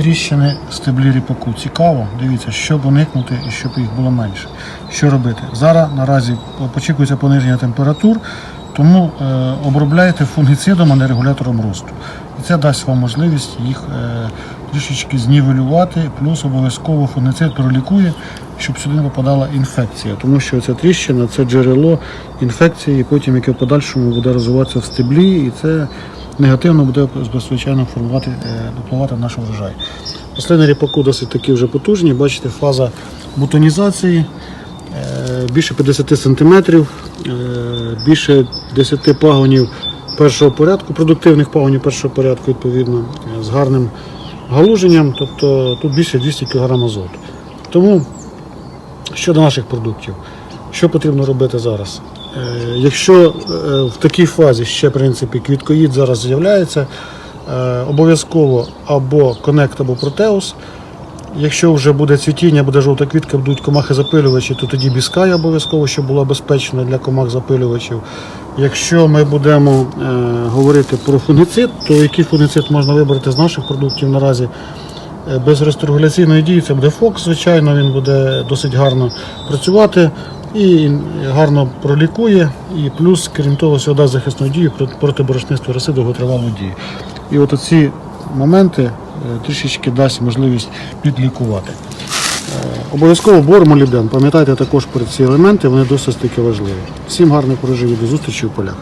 тріщини стеблі ріпаку. Цікаво, дивіться, щоб уникнути і щоб їх було менше. Що робити? Зараз наразі очікується пониження температур, тому е, обробляйте фунгіцидом, а не регулятором росту. І це дасть вам можливість їх е, трішечки знівелювати, плюс обов'язково фунгіцид пролікує, щоб сюди не попадала інфекція, тому що ця тріщина це джерело інфекції, потім яке в подальшому буде розвиватися в стеблі, і це негативно буде звичайно формувати, е, впливати на наш врожай. Рослини ріпаку досить такі вже потужні. Бачите, фаза бутонізації е, більше 50 см, більше 10 пагонів першого порядку, продуктивних пагонів першого порядку, відповідно, е, з гарним галуженням, тобто тут більше 200 кг азоту. Тому щодо наших продуктів, що потрібно робити зараз? Е, Якщо е, в такій фазі ще в принципі квіткоїд зараз з'являється, е, обов'язково або конект, або протеус. Якщо вже буде цвітіння, буде жовта квітка, будуть комахи запилювачі, то тоді біскай обов'язково, щоб було безпечно для комах запилювачів. Якщо ми будемо е, говорити про фунгіцид, то який фунгіцид можна вибрати з наших продуктів наразі? Без рестрогуляційної дії це буде Фокс, звичайно, він буде досить гарно працювати і гарно пролікує. І плюс, крім того, всього дасть захисну дію проти- борошництва роси довготривалої дії. І от оці моменти е, трішечки дасть можливість підлікувати. Е, Обов'язково бор молібден. Пам'ятайте також про ці елементи, вони досить таки важливі. Всім гарних врожаїв, до зустрічі у полях.